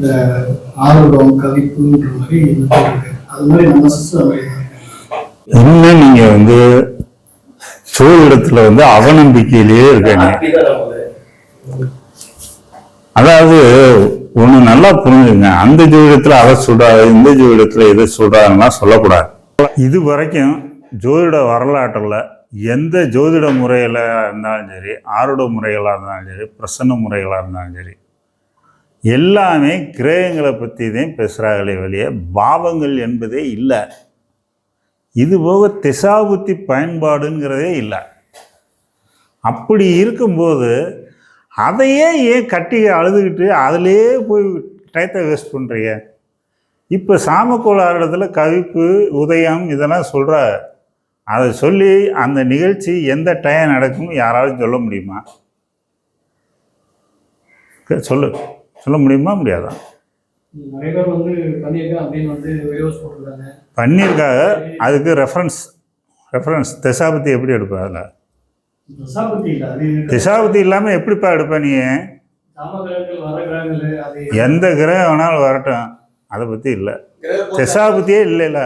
இந்த ஆர்வம் கவிப்புன்ற மாதிரி அது மாதிரி நம்ம. இன்னும் நீங்க வந்து சோதிடத்துல வந்து அவநம்பிக்கையிலேயே இருக்காங்க. அதாவது ஒண்ணு நல்லா புரிஞ்சுங்க. அந்த ஜோதிடத்துல அதை சொல்றாரு இந்த ஜோதிடத்துல இதை சொல்றாருன்னா சொல்லக்கூடாது. இது வரைக்கும் ஜோதிட வரலாற்றுல எந்த ஜோதிட முறையில இருந்தாலும் சரி ஆருட முறைகளாக இருந்தாலும் சரி பிரசன்ன முறைகளாக இருந்தாலும் சரி எல்லாமே கிரகங்களை பற்றி தான் பேசுகிறாங்களே வழிய பாவங்கள் என்பதே இல்லை. இது போக திசாபுத்தி பயன்பாடுங்கிறதே இல்லை. அப்படி இருக்கும்போது அதையே ஏன் கட்டி அழுதுகிட்டு அதிலேயே போய் டயத்தை வேஸ்ட் பண்ணுறீங்க இப்போ சாமக்கோளாரிடத்துல கவிப்பு உதயம் இதெல்லாம் சொல்கிறார் அதை சொல்லி அந்த நிகழ்ச்சி எந்த டைம் நடக்கும் யாராலும் சொல்ல முடியுமா? சொல்லு. சொல்ல முடியுமா? முடியாதா? நிறைய பேர் வந்து பண்ணியிருக்கேன் அப்படின்னு வந்து வீடியோஸ் போட்டிருக்காங்க. பண்ணியிருக்காக அதுக்கு ரெஃபரன்ஸ் ரெஃபரன்ஸ் திசாபத்தி எப்படி எடுப்ப அதில்? தசாபதி இல்லாமல் எப்படிப்பா எடுப்ப நீ? சாம எந்த கிரகம் வேணாலும் வரட்டும். அதை பற்றி இல்லை. திசாபத்தியே இல்லைல்ல.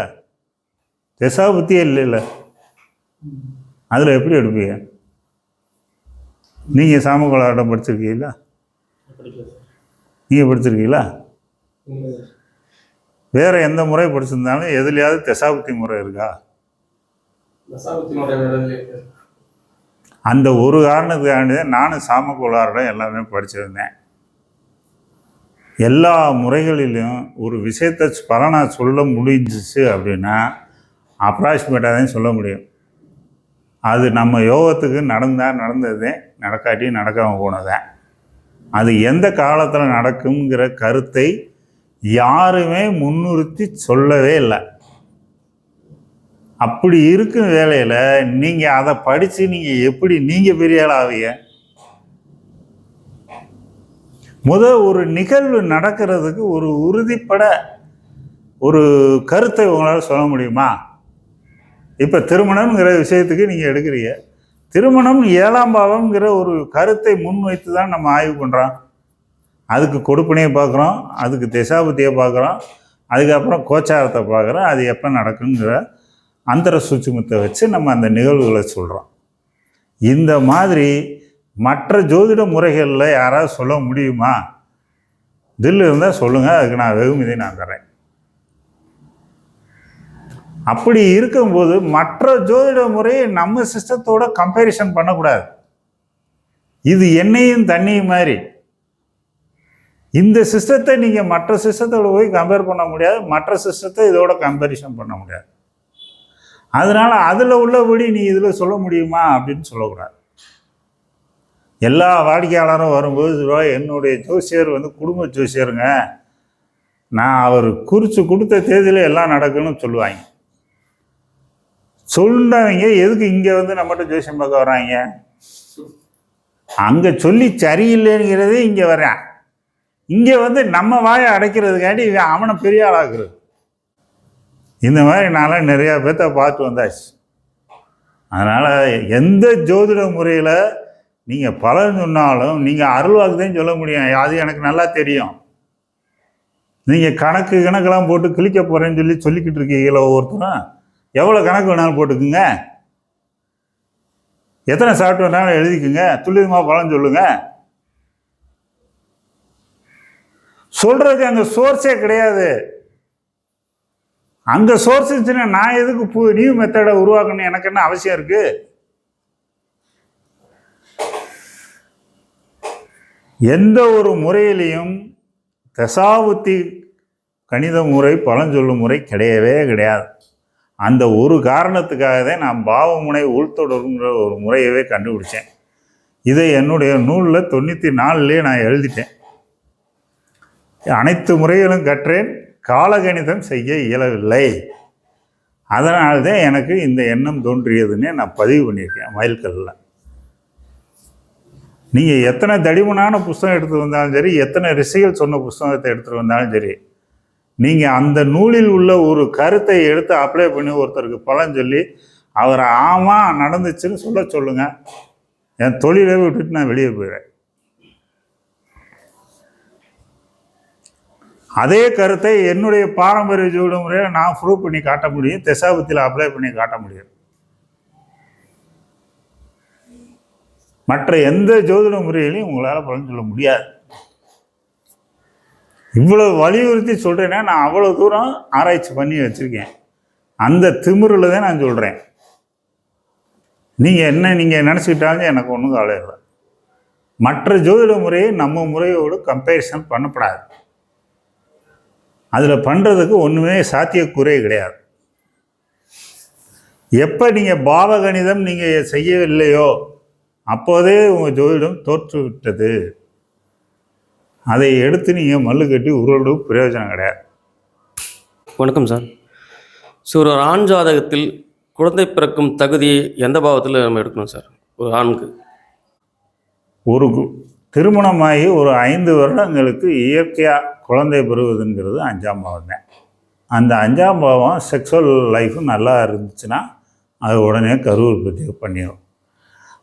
திசாபத்தியே இல்லைல்ல. அதில் எப்படி எடுப்பீங்க? நீங்கள் சாமகோளாட்டம் படிச்சிருக்கீங்களா? நீங்கள் படிச்சிருக்கீங்களா? வேறு எந்த முறை படிச்சிருந்தாலும் எதுலையாவது தசாபுத்தி முறை இருக்கா? அந்த ஒரு காரணத்துக்காண்டி தான் நானும் சாமக்கோளாரிடம் எல்லாமே படிச்சிருந்தேன். எல்லா முறைகளிலும் ஒரு விஷயத்தை பலனாக சொல்ல முடிஞ்சிச்சு அப்படின்னா அப்ராக்சிமேட்டாக தான் சொல்ல முடியும். அது நம்ம யோகத்துக்கு நடந்தால் நடந்தது நடக்காட்டி நடக்காமல் போனதான் அது எந்த காலத்தில் நடக்குங்கிற கருத்தை யாருமே முன்னிறுத்தி சொல்லவே இல்லை. அப்படி இருக்கும் வேலையில் நீங்கள் அதை படித்து நீங்கள் எப்படி நீங்கள் பெரிய ஆள் ஆவீங்க முத ஒரு நிகழ்வு நடக்கிறதுக்கு ஒரு உறுதிப்பட ஒரு கருத்தை உங்களால் சொல்ல முடியுமா? இப்போ திருமணம்ங்கிற விஷயத்துக்கு நீங்கள் எடுக்கிறீங்க. திருமணம் ஏழாம் பாவம்ங்கிற ஒரு கருத்தை முன்வைத்து தான் நம்ம ஆய்வு பண்ணுறோம் அதுக்கு கொடுப்பினையை பார்க்குறோம் அதுக்கு திசாபத்தியை பார்க்குறோம் அதுக்கப்புறம் கோச்சாரத்தை பார்க்குறோம் அது எப்போ நடக்குங்கிற அந்தர சூட்சுமத்தை வச்சு நம்ம அந்த நிகழ்வுகளை சொல்கிறோம் இந்த மாதிரி மற்ற ஜோதிட முறைகளில் யாராவது சொல்ல முடியுமா? தில் இருந்தால் சொல்லுங்கள் அதுக்கு நான் வெகுமதி நான் தரேன் அப்படி இருக்கும்போது மற்ற ஜோதிட முறையை நம்ம சிஸ்டத்தோட கம்பேரிசன் பண்ணக்கூடாது. இது எண்ணெயும் தண்ணியும் மாதிரி. இந்த சிஸ்டத்தை நீங்கள் மற்ற சிஸ்டத்தோட போய் கம்பேர் பண்ண முடியாது மற்ற சிஸ்டத்தை இதோட கம்பேரிசன் பண்ண முடியாது. அதனால் அதில் உள்ளபடி நீ இதில் சொல்ல முடியுமா அப்படின்னு சொல்லக்கூடாது. எல்லா வாடிக்கையாளரும் வரும்போது "இதோ என்னுடைய ஜோசியர் வந்து குடும்ப ஜோசியருங்க. நான் அவர் குறித்து கொடுத்த தேதியில் எல்லாம் நடக்குன்னு சொல்லுவாங்க. சொல்கிறவங்க எதுக்கு இங்கே வந்து நம்மகிட்ட ஜோசியம் பார்க்க வர்றாங்க? அங்கே சொல்லி சரியில்லைங்கிறதே இங்கே வரேன் இங்கே வந்து நம்ம வாயை அடைக்கிறதுக்காண்டி இவன் அவனை பெரிய ஆளாக்குறது. இந்த மாதிரி நான்லாம் நிறையா பேர்த்த பார்த்து வந்தாச்சு. அதனால் எந்த ஜோதிட முறையில் நீங்கள் பலன் சொன்னாலும் நீங்கள் அருள்வாக்குதான் சொல்ல முடியும். அது எனக்கு நல்லா தெரியும். நீங்கள் கணக்கு கணக்கெல்லாம் போட்டு கிழிக்க போகிறேன்னு சொல்லி சொல்லிக்கிட்டு இருக்கீங்களா ஒவ்வொருத்தரும். எவ்வளோ கணக்கு வேணாலும் போட்டுக்குங்க. எத்தனை சாப்பிட்டு வேணாலும் எழுதிக்குங்க. துல்லியமாக பலன் சொல்லுங்க. சொல்கிறதுக்கு அங்கே சோர்ஸே கிடையாது. அங்கே சோர்ஸ் இருந்துச்சுன்னா நான் எதுக்கு புது நியூ மெத்தடை உருவாக்கணும் எனக்கு என்ன அவசியம் இருக்கு? எந்த ஒரு முறையிலையும் தசாபுத்தி கணித முறை பலன் சொல்லும் முறை கிடையவே கிடையாது. அந்த ஒரு காரணத்துக்காக தான் நான் பாவமுனை உள்தொடருங்கிற ஒரு முறையவே கண்டுபிடிச்சேன். இதை என்னுடைய நூலில் தொண்ணூற்றி நாலுலேயே நான் எழுதிட்டேன். அனைத்து முறைகளும் கற்றேன் காலகணிதம் செய்ய இயலவில்லை. அதனால்தான் எனக்கு இந்த எண்ணம் தோன்றியதுன்னே நான் பதிவு பண்ணியிருக்கேன் மயில்கல்லில் நீங்கள் எத்தனை தடிமனான புஸ்தகம் எடுத்து வந்தாலும் சரி எத்தனை ரிஷிகள் சொன்ன புஸ்தகத்தை எடுத்துகிட்டு வந்தாலும் சரி நீங்கள் அந்த நூலில் உள்ள ஒரு கருத்தை எடுத்து அப்ளை பண்ணி ஒருத்தருக்கு பலன் சொல்லி அவரை ஆமாம் நடந்துச்சுன்னு சொல்ல சொல்லுங்கள் என் தொழிலை விட்டுட்டு நான் வெளியே போயிடுறேன். அதே கருத்தை என்னுடைய பாரம்பரிய ஜோதிட முறையில் நான் ப்ரூவ் பண்ணி காட்ட முடியும். தெசாபத்தில் அப்ளை பண்ணி காட்ட முடியும். மற்ற எந்த ஜோதிட முறையிலையும் உங்களால் பலன் சொல்ல முடியாது. இவ்வளவு வலியுறுத்தி சொல்கிறேன்னா நான் அவ்வளோ தூரம் ஆராய்ச்சி பண்ணி வச்சுருக்கேன். அந்த திமிரில் தான் நான் சொல்கிறேன் நீங்கள் என்ன நீங்கள் நினச்சிக்கிட்டாலும் எனக்கு ஒன்றும் கவலை இல்லை. மற்ற ஜோதிட முறையை நம்ம முறையோடு கம்பேரிசன் பண்ணப்படாது. அதில் பண்ணுறதுக்கு ஒன்றுமே சாத்தியக்கூறே கிடையாது. எப்போ நீங்கள் பாவகணிதம் நீங்கள் செய்யவில்லையோ அப்போதே உங்கள் ஜோதிடம் தோற்றுவிட்டது. அதை எடுத்து நீங்கள் மல்லு கட்டி உருளு பிரயோஜனம் கிடையாது. வணக்கம் சார். ஸோ ஒரு ஆண் ஜாதகத்தில் குழந்தை பிறக்கும் தகுதியை எந்த பாவத்தில் நம்ம எடுக்கணும் சார் ஒரு ஆணுக்கு? ஒரு கு- திருமணமாகி ஒரு ஐந்து வருடங்களுக்கு இயற்கையாக குழந்தை பெறுவதுங்கிறது அஞ்சாம் பாவம் தான் அந்த அஞ்சாம் பாவம் செக்ஸுவல் லைஃப் நல்லா இருந்துச்சுன்னா அது உடனே கரு உற்பத்தி பண்ணிடும்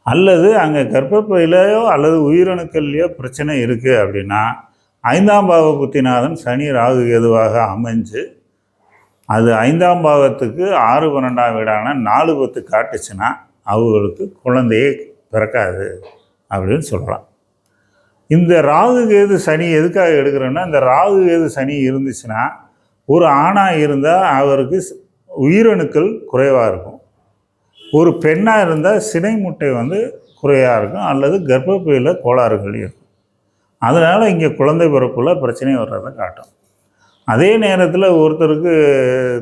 அல்லது அங்கே கர்ப்பப்பையிலையோ அல்லது உயிரணுக்கள்லையோ பிரச்சனை இருக்குது அப்படின்னா ஐந்தாம் பாவ புத்திநாதன் சனி ராகு எதுவாக அமைஞ்சு அது ஐந்தாம் பாவத்துக்கு ஆறு பன்னெண்டாம் வீடான நாலு பத்து காட்டுச்சுன்னா அவங்களுக்கு குழந்தையே பிறக்காது அப்படின்னு சொல்லலாம். இந்த ராகு கேது சனி எதுக்காக எடுக்கிறோன்னா இந்த ராகு கேது சனி இருந்துச்சுன்னா ஒரு ஆணாக இருந்தால் அவருக்கு உயிரணுக்கள் குறைவாக இருக்கும். ஒரு பெண்ணாக இருந்தால் சினை முட்டை வந்து குறையாக இருக்கும் அல்லது கர்ப்பப்பையில் கோளாறுகள் இருக்கும். அதனால் இங்கே குழந்தை பிறப்பில் பிரச்சனை வர்றதை காட்டும். அதே நேரத்தில் ஒருத்தருக்கு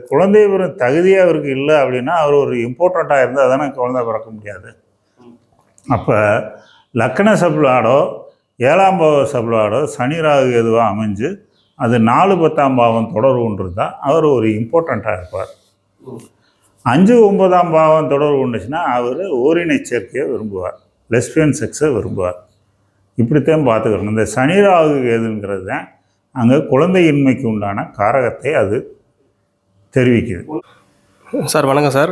குழந்தை பிறந்த தகுதியாக அவருக்கு இல்லை அப்படின்னா அவர் ஒரு இம்பார்ட்டண்ட்டாக இருந்தால் தானே குழந்தை பிறக்க முடியாது. அப்போ லக்கண சப்ளாடோ ஏழாம் பாவ சப்ளாடோ சனி ராகு எதுவாக அமைஞ்சு அது நாலு பத்தாம் பாவம் தொடர்புன்றது தான் அவர் ஒரு இம்பார்ட்டண்ட்டாக இருப்பார். அஞ்சு ஒன்பதாம் பாவம் தொடர்பு கொண்டுச்சுன்னா அவர் ஓரினை சேர்க்கையை விரும்புவார். லெஸ்பியன் செக்ஸை விரும்புவார். இப்படித்தான் பார்த்துக்கணும் இந்த சனி ராகு எதுங்கிறது தான் அங்கே குழந்தையின்மைக்கு உண்டான காரகத்தை அது தெரிவிக்குது. சார் வணக்கம் சார்.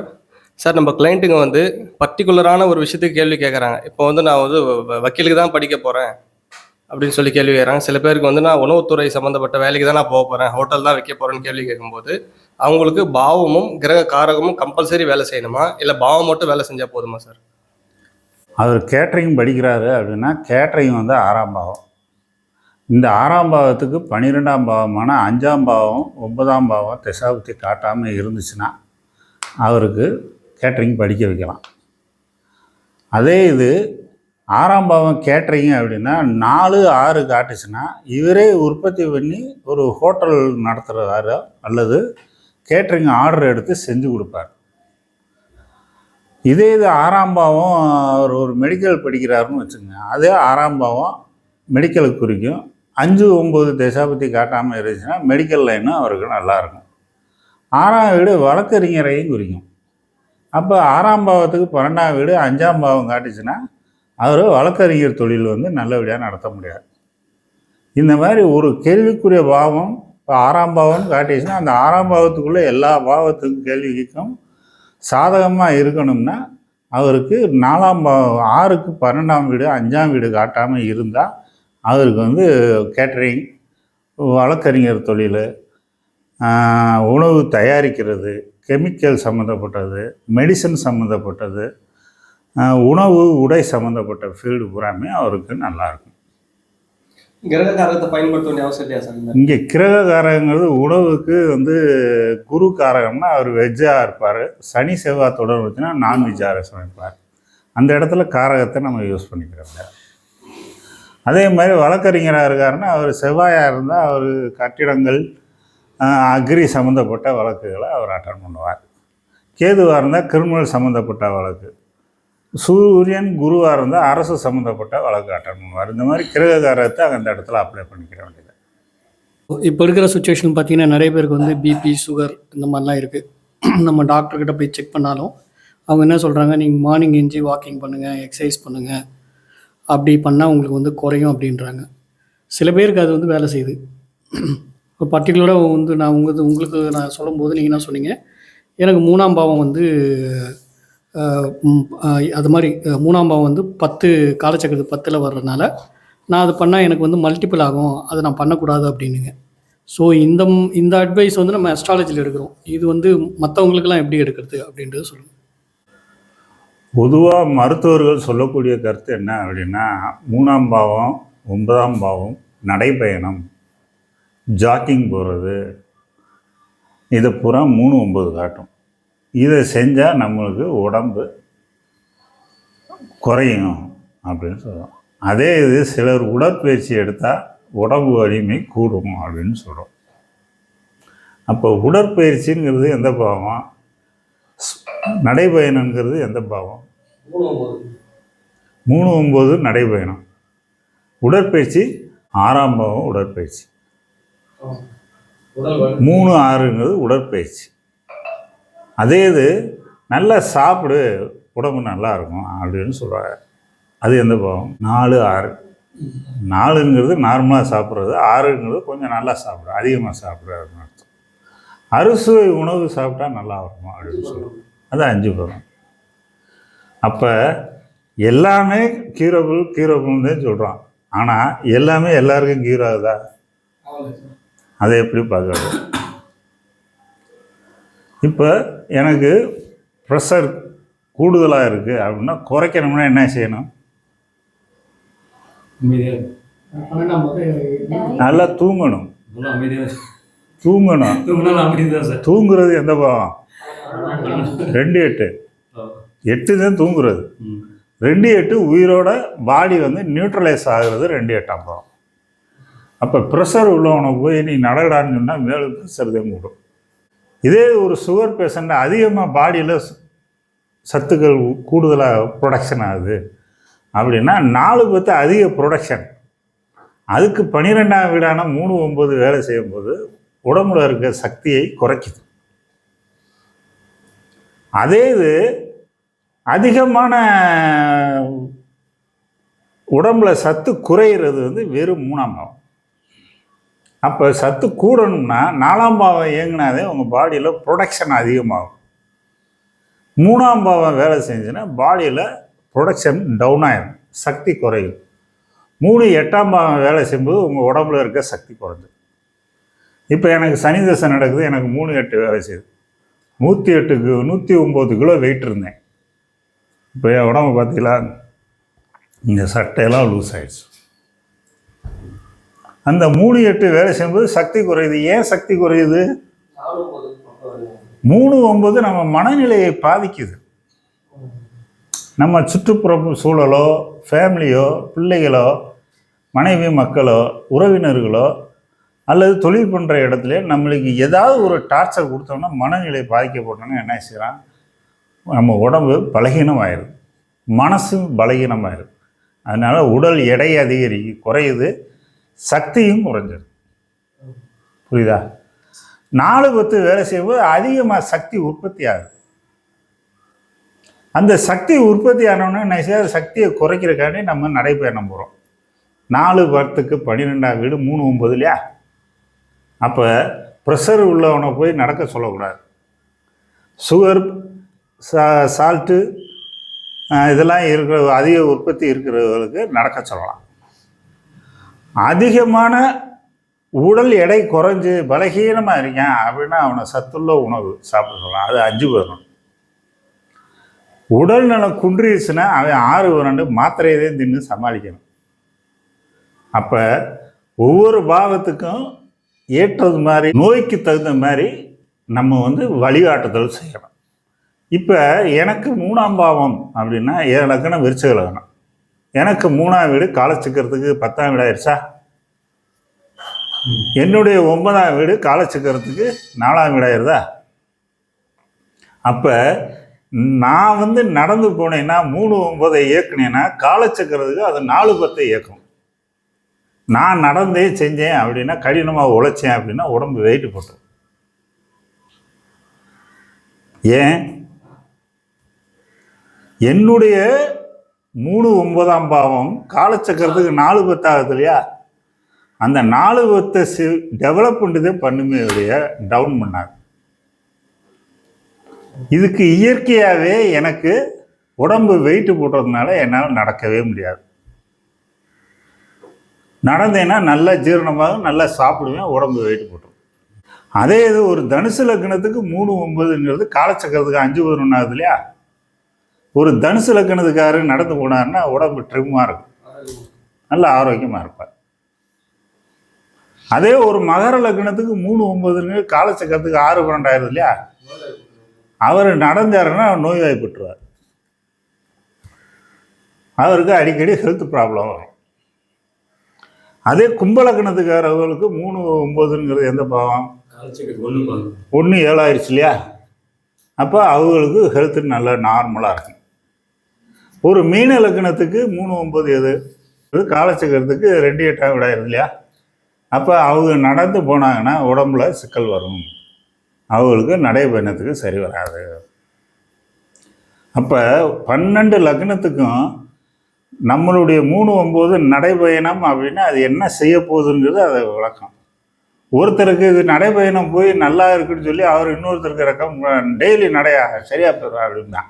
சார் நம்ம கிளைண்ட்டுங்க வந்து பர்டிகுலரான ஒரு விஷயத்துக்கு கேள்வி கேட்குறாங்க இப்போ வந்து நான் வந்து வ- வக்கீலுக்கு தான் படிக்க போகிறேன் அப்படின்னு சொல்லி கேள்வி கேட்குறாங்க சில பேருக்கு வந்து நான் உணவுத்துறை சம்மந்தப்பட்ட வேலைக்கு தான் நான் போக போகிறேன் ஹோட்டல் தான் வைக்க போகிறேன்னு கேள்வி கேட்கும்போது அவங்களுக்கு பாவமும் கிரக காரகமும் கம்பல்சரி வேலை செய்யணுமா? இல்லை பாவம் மட்டும் வேலை செஞ்சால் போதுமா சார் அவர் கேட்ரிங் படிக்கிறாரு அப்படின்னா கேட்ரிங் வந்து ஆறாம் பாவம். இந்த ஆறாம் பாவத்துக்கு பன்னிரெண்டாம் பாவமான அஞ்சாம் பாவம் ஒன்பதாம் பாவம் திசாபுத்தி காட்டாமல் இருந்துச்சுன்னா அவருக்கு கேட்ரிங் படிக்க வைக்கலாம். அதே இது ஆறாம் பாவம் கேட்ரிங் அப்படின்னா நாலு ஆறு காட்டுச்சுன்னா இவரே உற்பத்தி பண்ணி ஒரு ஹோட்டல் நடத்துகிறாரோ அல்லது கேட்ரிங் ஆர்டர் எடுத்து செஞ்சு கொடுப்பார். இதே இது ஆறாம் பாவம் அவர் ஒரு மெடிக்கல் படிக்கிறாருன்னு வச்சுங்க அதே ஆறாம் பாவம் மெடிக்கலுக்கு குறிக்கும். அஞ்சு ஒம்பது தசாபத்தி காட்டாமல் இருந்துச்சுன்னா மெடிக்கல் லைனும் அவருக்கு நல்லாயிருக்கும் ஆறாம் வீடு வழக்கறிஞரையும் குறிக்கும். அப்போ ஆறாம் பாவத்துக்கு பன்னெண்டாம் வீடு அஞ்சாம் பாவம் காட்டுச்சுன்னா அவர் வழக்கறிஞர் தொழில் வந்து நல்லபடியாக நடத்த முடியாது. இந்த மாதிரி ஒரு கேள்விக்குரிய பாவம் இப்போ ஆறாம் பாவம்னு காட்டிச்சுன்னா அந்த ஆறாம் பாவத்துக்குள்ளே எல்லா பாவத்துக்கும் கேள்விக்கும் சாதகமாக இருக்கணும்னா அவருக்கு நாலாம் பாவம் ஆறுக்கு பன்னெண்டாம் வீடு அஞ்சாம் வீடு காட்டாமல் இருந்தால் அவருக்கு வந்து கேட்டரிங் வழக்கறிஞர் தொழில் உணவு தயாரிக்கிறது கெமிக்கல் சம்மந்தப்பட்டது மெடிசன் சம்மந்தப்பட்டது உணவு உடை சம்மந்தப்பட்ட ஃபீல்டு பூராமே அவருக்கு நல்லாயிருக்கும் கிரக காரகத்தை பயன்படுத்த வேண்டிய அவசியம் இல்லையா சார் இங்கே கிரககாரங்கிறது உணவுக்கு வந்து குரு காரகம்னா அவர் வெஜ்ஜாக இருப்பார். சனி செவ்வாய் தொடர்பு வச்சுன்னா நான்வெஜ்ஜாக சமைப்பார் அந்த இடத்துல காரகத்தை நம்ம யூஸ் பண்ணிக்கிறோம் அதே மாதிரி வழக்கறிஞராக இருக்காருன்னா அவர் செவ்வாயாக இருந்தால் அவர் கட்டிடங்கள் அக்ரி சம்மந்தப்பட்ட வழக்குகளை அவர் அட்டன் பண்ணுவார். கேதுவாக இருந்தால் கிரிமினல் சம்மந்தப்பட்ட வழக்கு. சூரியன் குருவாக இருந்தால் அரசு சம்மந்தப்பட்ட வழக்கு அட்டன் பண்ணுவார் இந்த மாதிரி கிரககாரத்தை அந்த இடத்துல அப்ளை பண்ணிக்கிற வேண்டியது. இப்போ இருக்கிற சுச்சுவேஷன் பார்த்தீங்கன்னா நிறைய பேருக்கு வந்து பிபி சுகர் இந்த மாதிரிலாம் இருக்குது நம்ம டாக்டர்கிட்ட போய் செக் பண்ணாலும் அவங்க என்ன சொல்கிறாங்க நீங்கள் மார்னிங் எஞ்சி வாக்கிங் பண்ணுங்கள் எக்ஸசைஸ் பண்ணுங்கள் அப்படி பண்ணால் உங்களுக்கு வந்து குறையும் அப்படின்றாங்க. சில பேருக்கு அது வந்து வேலை செய்யுது. இப்போ பர்டிகுலராக வந்து நான் உங்களுக்கு உங்களுக்கு நான் சொல்லும்போது நீங்கள் என்ன சொன்னீங்க? எனக்கு மூணாம் பாவம் வந்து அது மாதிரி மூணாம் பாவம் வந்து பத்து காலச்சக்கரத்து பத்தில் வர்றதுனால நான் அது பண்ணால் எனக்கு வந்து மல்டிபிள் ஆகும். அதை நான் பண்ணக்கூடாது அப்படின்னுங்க. ஸோ இந்த இந்த அட்வைஸ் வந்து நம்ம அஸ்ட்ராலஜியில் எடுக்கிறோம். இது வந்து மற்றவங்களுக்கெல்லாம் எப்படி எடுக்கிறது அப்படின்றது சொல்லுங்கள் பொதுவாக மருத்துவர்கள் சொல்லக்கூடிய கருத்து என்ன அப்படின்னா மூணாம் பாவம் ஒன்பதாம் பாவம் நடைப்பயணம் ஜாக்கிங் போகிறது இதை பூரா மூணு ஒம்பது காட்டும். இதை செஞ்சால் நம்மளுக்கு உடம்பு குறையும் அப்படின்னு சொல்கிறோம் அதே இது சிலர் உடற்பயிற்சி எடுத்தால் உடம்பு வலிமை கூடும் அப்படின்னு சொல்கிறோம் அப்போ உடற்பயிற்சிங்கிறது எந்த பாவம்? நடைபயணங்கிறது எந்த பாவம்? மூணு ஒம்பது நடைபயணம். உடற்பயிற்சி ஆறாம் பாவம் உடற்பயிற்சி. மூணு ஆறுங்கிறது உடற்பயிற்சி. அதே இது நல்லா சாப்பிடு உடம்பு நல்லா இருக்கும் அப்படின்னு சொல்கிறாங்க அது எந்த பாவம்? நாலு ஆறு. நாலுங்கிறது நார்மலாக சாப்பிட்றது ஆறுங்கிறது கொஞ்சம் நல்லா சாப்பிட்றது அதிகமாக சாப்பிட்றதுன்னு அர்த்தம். அறுசுவை உணவு சாப்பிட்டா நல்லா இருக்கும் அப்படின்னு சொல்லுவோம் அது அஞ்சு பதம் அப்போ எல்லாமே கீரபிள் கீரபிள்னு தான் சொல்கிறோம் ஆனால் எல்லாமே எல்லாருக்கும் கீரோ ஆகுதா அதை எப்படி பார்க்கறது? இப்போ எனக்கு ப்ரெஷர் கூடுதலாக இருக்குது அப்படின்னா குறைக்கணும்னா என்ன செய்யணும்? நல்லா தூங்கணும். தூங்கணும். தூங்குறது எந்த பாவம்? ரெண்டு எட்டு. எட்டு தான் தூங்குறது. ரெண்டு எட்டு உயிரோட பாடி வந்து நியூட்ரலைஸ் ஆகுறது ரெண்டு எட்டாம் பாவம். அப்போ ப்ரெஷர் உள்ளவனை போய் நீ நடடான்னு சொன்னால் மேலும் ப்ரெஷர் தான் கூடும் இதே ஒரு சுகர் பேஷண்ட் அதிகமாக பாடியில் சத்துக்கள் கூடுதலாக ப்ரொடக்ஷன் ஆகுது. அப்படின்னா நாலு பத்து அதிக ப்ரொடக்ஷன் அதுக்கு பன்னிரெண்டாம் வீடான மூணு ஒம்பது வேலை செய்யும்போது உடம்புல இருக்க சக்தியை குறைக்குது. அதே இது அதிகமான உடம்புல சத்து குறையிறது வந்து வெறும் மூணாம் பாவம். அப்போ சத்து கூடணும்னா நாலாம் பாவம் இயங்கினாதே உங்கள் பாடியில் ப்ரொடக்ஷன் அதிகமாகும். மூணாம் பாவம் வேலை செஞ்சுன்னா பாடியில் ப்ரொடக்ஷன் டவுன் ஆயிடும் சக்தி குறையும். மூணு எட்டாம் பாவம் வேலை செய்யும்போது உங்கள் உடம்புல இருக்க சக்தி குறைஞ்சிடும் இப்போ எனக்கு சனி தசை நடக்குது எனக்கு மூணு எட்டு வேலை செய்யுது. நூற்றி எட்டுக்கு நூற்றி ஒம்பது கிலோ வெயிட் இருந்தேன். இப்போ என் உடம்பு பார்த்தீங்களா இந்த சட்டையெல்லாம் லூஸ் ஆகிடுச்சு அந்த மூணு எட்டு வேலை செய்யும்போது சக்தி குறையுது. ஏன் சக்தி குறையுது? மூணு ஒன்பது நம்ம மனநிலையை பாதிக்குது. நம்ம சுற்றுப்புற சூழலோ ஃபேமிலியோ பிள்ளைகளோ மனைவி மக்களோ உறவினர்களோ அல்லது தொழில் பண்ணுற இடத்துல நம்மளுக்கு ஏதாவது ஒரு டார்ச்சர் கொடுத்தோம்னா மனநிலை பாதிக்கப்பட்டோன்னா என்ன செய்கிறான் நம்ம உடம்பு பலகீனமாயிருது மனசும் பலகீனமாயிருது அதனால் உடல் எடை அதிகரிக்கு குறையுது. சக்தியும் குறைஞ்சது புரியுதா? நாலு பத்து வேலை செய்யும்போது அதிகமாக சக்தி உற்பத்தி ஆகுது. அந்த சக்தி உற்பத்தி ஆனோடனே என்ன செய்ய சக்தியை குறைக்கிறக்காண்டி நம்ம நடைபயணம் போகிறோம் நாலு பத்துக்கு பன்னிரெண்டாம் வீடு மூணு ஒம்பது இல்லையா அப்போ ப்ரெஷர் உள்ளவனை போய் நடக்க சொல்லக்கூடாது. சுகர் சா சால்ட்டு இதெல்லாம் இருக்கிற அதிக உற்பத்தி இருக்கிறவர்களுக்கு நடக்க சொல்லலாம். அதிகமான உடல் எடை குறைஞ்சு பலகீனமாக இருக்கான் அப்படின்னா அவனை சத்துள்ள உணவு சாப்பிட சொல்லலாம். அது அஞ்சு வரணும் உடல் நலம் குன்றிடுச்சுன்னா அவன் ஆறு வரண்டு மாத்திரையதே தின்னு சமாளிக்கணும். அப்போ ஒவ்வொரு பாவத்துக்கும் ஏற்றது மாதிரி நோய்க்கு தகுந்த மாதிரி நம்ம வந்து வழிகாட்டுதல் செய்யணும். இப்போ எனக்கு மூணாம் பாவம் அப்படின்னா ஏழு லக்கணம் லக்கணம். எனக்கு மூணாம் வீடு காலச்சிக்கிறதுக்கு பத்தாம் வீடு ஆயிடுச்சா? என்னுடைய ஒன்பதாம் வீடு காலச்சிக்கிறதுக்கு நாலாம் வீடு ஆயிருதா? அப்போ நான் வந்து நடந்து போனேன்னா மூணு ஒன்பதை இயக்குனேன்னா காலச்சக்கரத்துக்கு அது நாலு பத்தை இயக்கும். நான் நடந்தே செஞ்சேன் அப்படின்னா கடினமாக உழைச்சேன் அப்படின்னா உடம்பு வெயிட் போட்டுரும் ஏன்? என்னுடைய மூணு ஒன்பதாம் பாவம் காலச்சக்கரத்துக்கு நாலு பத்தாகுது இல்லையா? அந்த நாலு பத்தை சி டெவலப் பண்ணுறதே பண்ணுமே உடைய டவுன் பண்ணாது. இதுக்கு இயற்கையாகவே எனக்கு உடம்பு வெயிட் போடுறதுனால என்னால் நடக்கவே முடியாது. நடந்தேன்னா நல்லா ஜீரணமாகும் நல்லா சாப்பிடுவேன் உடம்பு வெயிட் போட்டுரும். அதே இது ஒரு தனுசு லக்னத்துக்கு மூணு ஒன்பதுங்கிறது காலச்சக்கரத்துக்கு அஞ்சு பதினொன்று ஆகுது இல்லையா? ஒரு தனுசு லக்னத்துக்காரர் நடந்து போனாருன்னா உடம்பு ட்ரிம்மாக இருக்கும். நல்ல ஆரோக்கியமாக இருப்பார். அதே ஒரு மகர லக்னத்துக்கு மூணு ஒன்பதுங்க காலச்சக்கரத்துக்கு ஆறு பன்னெண்டாயிரம் இல்லையா? அவர் நடந்தாருன்னா நோய்வாய்ப்பட்டுருவார். அவருக்கு அடிக்கடி ஹெல்த் ப்ராப்ளம் வரும். அதே கும்பலக்கணத்துக்காரவர்களுக்கு மூணு ஒம்பதுங்கிறது எந்த பாவம்? ஒன்று ஏழாயிருச்சு இல்லையா? அப்போ அவங்களுக்கு ஹெல்த்து நல்லா நார்மலாக இருக்கும். ஒரு மீன லக்னத்துக்கு மூணு ஒம்பது எது? இது காலச்சக்கரத்துக்கு ரெண்டு எட்டாம் விட இல்லையா? அப்போ அவங்க நடந்து போனாங்கன்னா உடம்புல சிக்கல் வரும். அவங்களுக்கு நடைபயணத்துக்கு சரி வராது. அப்போ பன்னெண்டு லக்னத்துக்கும் நம்மளுடைய மூணு ஒம்பது நடைபயணம் அப்படின்னா அது என்ன செய்ய போகுதுங்கிறது அதை விளக்கம். ஒருத்தருக்கு இது நடைபயணம் போய் நல்லா இருக்குன்னு சொல்லி அவர் இன்னொருத்தருக்கு ரக்கம் டெய்லி நடையா சரியாக போயிடுவா அப்படின்னா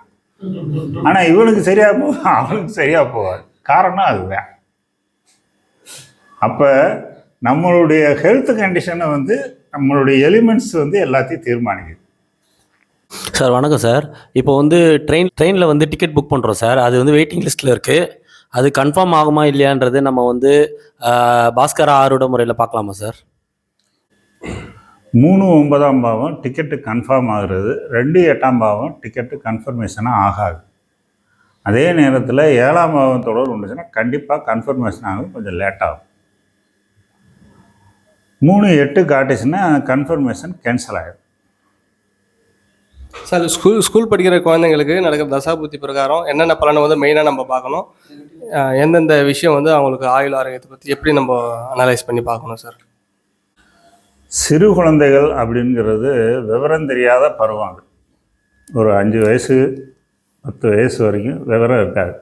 ஆனால் இவனுக்கு சரியாக போ அவனுக்கு சரியாக போகாது. காரணம் அதுதான். அப்போ நம்மளுடைய ஹெல்த் கண்டிஷனை வந்து நம்மளுடைய எலிமெண்ட்ஸ் வந்து எல்லாத்தையும் தீர்மானிக்குது. சார் வணக்கம் சார். இப்போ வந்து ட்ரெயின் ட்ரெயினில் வந்து டிக்கெட் புக் பண்ணுறோம் சார். அது வந்து வெயிட்டிங் லிஸ்ட்டில் இருக்குது அது கன்ஃபார்ம் ஆகுமா இல்லையான்றது நம்ம வந்து பாஸ்கர் பாஸ்கரா ஆரோட முறையில் பார்க்கலாமா சார்? மூணு ஒன்பதாம் பாவம் டிக்கெட்டு கன்ஃபார்ம் ஆகுறது. ரெண்டு எட்டாம் பாவம் டிக்கெட்டு கன்ஃபர்மேஷனாக ஆகாது. அதே நேரத்தில் ஏழாம் பாவம் தொடர் உண்டுச்சுன்னா கண்டிப்பாக கன்ஃபர்மேஷன் ஆகும் கொஞ்சம் லேட் ஆகும். மூணு எட்டு காட்டுச்சுன்னா கன்ஃபர்மேஷன் கேன்சல் ஆகிடும் சார் ஸ்கூல் ஸ்கூல் படிக்கிற குழந்தைங்களுக்கு நடக்கிற தசாபுத்தி பிரகாரம் என்னென்ன பலனை வந்து மெயினாக நம்ம பார்க்கணும்? எந்தெந்த விஷயம் வந்து அவங்களுக்கு ஆயுள் ஆரோக்கியத்தை பற்றி எப்படி நம்ம அனலைஸ் பண்ணி பார்க்கணும் சார்? சிறு குழந்தைகள் அப்படிங்கிறது விவரம் தெரியாத பருவம். ஒரு அஞ்சு வயசு பத்து வயசு வரைக்கும் விவரம் இருக்காது.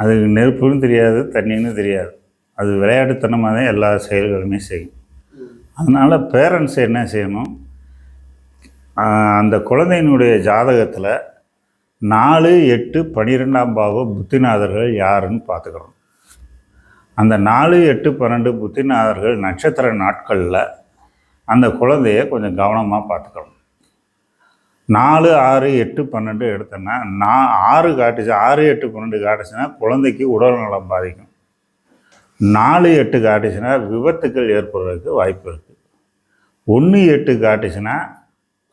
அதுக்கு நெருப்புன்னு தெரியாது தண்ணின்னு தெரியாது. அது விளையாட்டுத்தனமாக தான் எல்லா செயல்களுமே செய்யும். அதனால் பேரண்ட்ஸ் என்ன செய்யணும்? அந்த குழந்தையினுடைய ஜாதகத்தில் நாலு எட்டு பன்னிரெண்டாம் பாவ புத்திநாதர்கள் யாருன்னு பார்த்துக்கிறோம் அந்த நாலு எட்டு பன்னெண்டு புத்திநாதர்கள் நட்சத்திர நாட்களில் அந்த குழந்தைய கொஞ்சம் கவனமாக பார்த்துக்கணும். நாலு ஆறு எட்டு பன்னெண்டு எடுத்தேன்னா நான் ஆறு காட்டுச்சு ஆறு எட்டு பன்னெண்டு காட்டுச்சுன்னா குழந்தைக்கு உடல்நலம் பாதிக்கும். நாலு எட்டு காட்டுச்சுன்னா விபத்துக்கள் ஏற்படுறதுக்கு வாய்ப்பு இருக்குது ஒன்று எட்டு காட்டுச்சுன்னா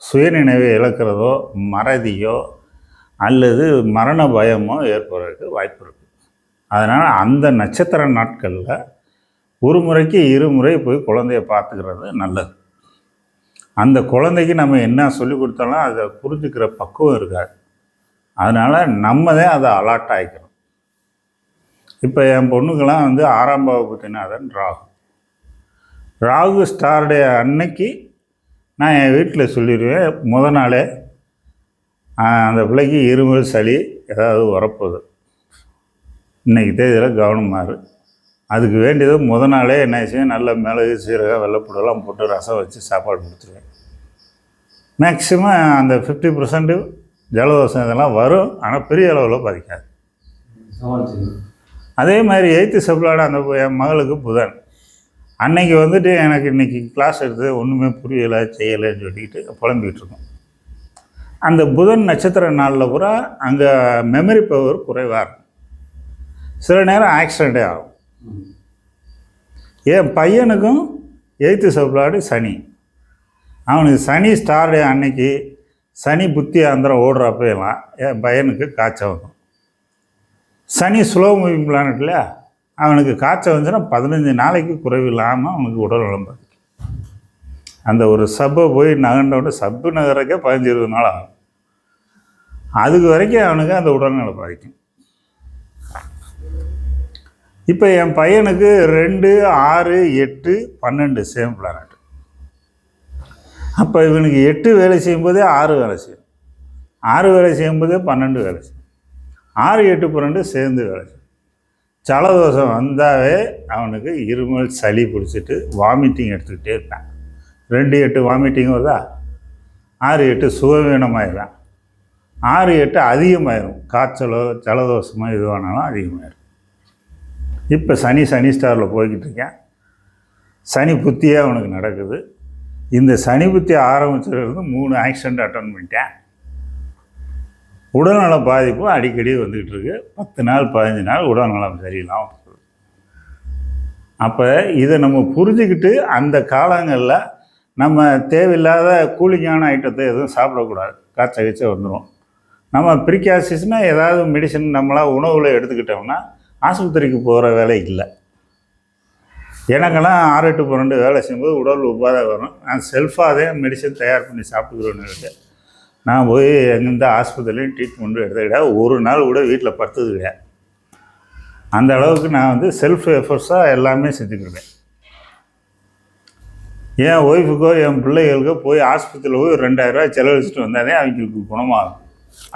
சுயநினைவை இழக்கிறதோ மறதியோ அல்லது மரண பயமோ ஏற்படுறதுக்கு வாய்ப்பு இருக்குது அதனால் அந்த நட்சத்திர நாட்களில் ஒரு முறைக்கு இருமுறை போய் குழந்தைய பார்த்துக்கிறது நல்லது. அந்த குழந்தைக்கு நம்ம என்ன சொல்லி கொடுத்தாலும் அதை புரிஞ்சுக்கிற பக்குவம் இருக்காது. அதனால் நம்ம தான் அதை அலாட் ஆகிக்கணும் இப்போ என் பொண்ணுக்கெல்லாம் வந்து ஆறாம் பாவ ராகு. ராகு ஸ்டாருடைய அன்னைக்கு நான் என் வீட்டில் சொல்லிடுவேன் முத நாளே அந்த பிள்ளைக்கு இருமல் சளி ஏதாவது வரப்போகுது. இன்றைக்கி தேதியில் கவனமாக அதுக்கு வேண்டியது முத நாளே என்ன செய்யும் நல்ல மிளகு சீரகம் வெள்ளைப்பூடெல்லாம் போட்டு ரசம் வச்சு சாப்பாடு கொடுத்துருவேன். மேக்ஸிமம் அந்த ஃபிஃப்டி பர்சன்ட் ஜலதோஷம் இதெல்லாம் வரும் ஆனால் பெரிய அளவில் பாதிக்காது. அதே மாதிரி எயித்து சப்ளாட அந்த என் மகளுக்கு புதன். அன்னைக்கு வந்துட்டு எனக்கு இன்னைக்கு கிளாஸ் எடுத்து ஒன்றுமே புரியலை செய்யலைன்னு சொல்லிக்கிட்டு புலம்பிக்கிட்டு இருக்கோம். அந்த புதன் நட்சத்திர நாளில் பூரா அங்கே மெமரி பவர் குறைவாக இருக்கும். சில நேரம் ஆக்சிடெண்ட்டே ஆகும். என் பையனுக்கும் எயித்து சப்ளாடு சனி. அவனுக்கு சனி ஸ்டார் டே அன்னைக்கு சனி புத்தி அந்தரம் ஓடுறப்பெல்லாம் என் பையனுக்கு காய்ச்சல் வரும். சனி ஸ்லோ மூவிங் பிளானட் இல்லையா? அவனுக்கு காய்ச்சல் வந்துச்சுன்னா பதினஞ்சு நாளைக்கு குறைவு இல்லாமல் அவனுக்கு உடல் நலம் பாதிக்கும். அந்த ஒரு சப்பை போய் நகர்ந்தோட சப்பு நகரக்கே பதினஞ்சு இருபது நாள் ஆகும். அதுக்கு வரைக்கும் அவனுக்கு அந்த உடல்நல பாதிக்கும். இப்போ என் பையனுக்கு ரெண்டு ஆறு எட்டு பன்னெண்டு சேம் பிளானட் அப்போ இவனுக்கு எட்டு வேலை செய்யும்போதே ஆறு வேலை செய்யும். ஆறு வேலை செய்யும்போதே பன்னெண்டு வேலை செய்யும். ஆறு எட்டு பன்னெண்டு சேர்ந்து வேலை செய்யும். ஜலதோஷம் வந்தாவே அவனுக்கு இருமல் சளி பிடிச்சிட்டு வாமிட்டிங் எடுத்துக்கிட்டே இருப்பான். ரெண்டு எட்டு வாமிட்டிங் வருதா? ஆறு எட்டு சுகவீனமாயிடும் ஆறு எட்டு அதிகமாயிரும். காய்ச்சலோ ஜலதோஷமோ எதுவானாலும் அதிகமாயிரும். இப்போ சனி சனி ஸ்டாரில் போய்கிட்டு இருக்கேன். சனி புத்தியே அவனுக்கு நடக்குது. இந்த சனி புத்தி ஆரம்பிச்சதுலேருந்து மூணு ஆக்சிடெண்ட் அட்டன் பண்ணிட்டேன். உடல்நல பாதிப்பு அடிக்கடி வந்துக்கிட்டு இருக்கு. பத்து நாள் பதினஞ்சு நாள் உடல்நலம் சரியில்லாமல் அப்போ இதை நம்ம புரிஞ்சுக்கிட்டு அந்த காலங்களில் நம்ம தேவையில்லாத கூலிங்கான ஐட்டத்தை எதுவும் சாப்பிடக்கூடாது. காய்ச்ச கீச்ச வந்துடும் நம்ம ப்ரிகாசிஸ்னால் ஏதாவது மெடிசன் நம்மளாக உணவில் எடுத்துக்கிட்டோம்னா ஆஸ்பத்திரிக்கு போகிற வேலை இல்லை. எனக்கெல்லாம் ஆறு எட்டு பன்னெண்டு வேலை செய்யும்போது உடல் உபாதை வரும் நான் செல்ஃபாக அதே மெடிசன் தயார் பண்ணி சாப்பிட்டுக்கிறோன்னு இருக்கேன் நான் போய் எங்கேருந்து ஆஸ்பத்திரிலையும் ட்ரீட்மெண்ட்டும் எடுத்துக்கிட்டால் ஒரு நாள் கூட வீட்டில் படுத்தது கிடையாது அந்த அளவுக்கு நான் வந்து செல்ஃப் எஃபர்ட்ஸாக எல்லாமே செஞ்சுக்கிடுவேன் என் ஒய்ஃபுக்கோ என் பிள்ளைகளுக்கோ போய் ஆஸ்பத்திரியில் போய் ரெண்டாயிரரூவா செலவழிச்சிட்டு வந்தாலே அவங்களுக்கு குணமாகும்.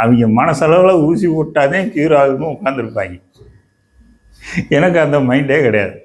அவங்க மனசளவில் ஊசி போட்டாதே க்யூர் ஆகுன்னு உட்காந்துருப்பாங்க எனக்கு அந்த மைண்டே கிடையாது.